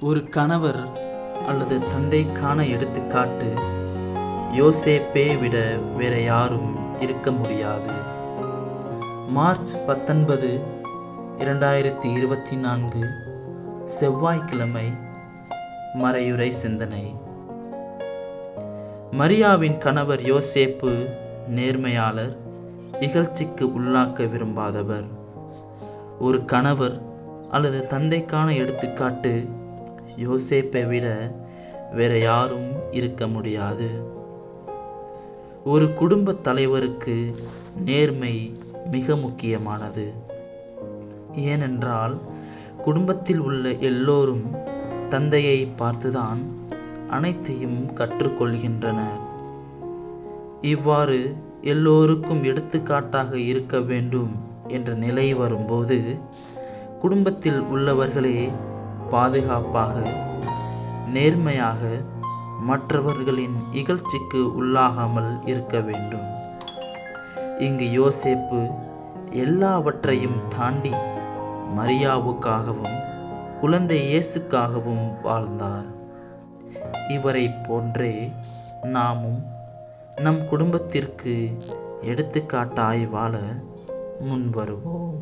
ஒரு கணவர் அல்லது தந்தைக்கான எடுத்துக்காட்டு யோசேப்பை விட வேற யாரும் இருக்க முடியாது. மார்ச் பத்தொன்பது இரண்டாயிரத்தி இருபத்தி நான்கு செவ்வாய்க்கிழமை மறையுறை சிந்தனை. மரியாவின் கணவர் யோசேப்பு நேர்மையாளர் இகழ்ச்சிக்கு உள்ளாக்க விரும்பாதவர். ஒரு கணவர் அல்லது தந்தைக்கான எடுத்துக்காட்டு யோசேப்பை விட வேற யாரும் இருக்க முடியாது. ஒரு குடும்ப தலைவருக்கு நேர்மை மிக முக்கியமானது. ஏனென்றால் குடும்பத்தில் உள்ள எல்லோரும் தந்தையை பார்த்துதான் அனைத்தையும் கற்றுக்கொள்கின்றனர் இவ்வாறு எல்லோருக்கும் எடுத்துக்காட்டாக இருக்க வேண்டும் என்ற நிலை வரும்போது குடும்பத்தில் உள்ளவர்களே பாதுகாப்பாக நேர்மையாக மற்றவர்களின் இகழ்ச்சிக்கு உள்ளாகாமல் இருக்க வேண்டும். இங்கு யோசேப்பு எல்லாவற்றையும் தாண்டி மரியாவுக்காகவும் குழந்தை இயேசுக்காகவும் வாழ்ந்தார். இவரை போன்றே நாமும் நம் குடும்பத்திற்கு எடுத்துக்காட்டாய் வாழ முன்வருவோம்.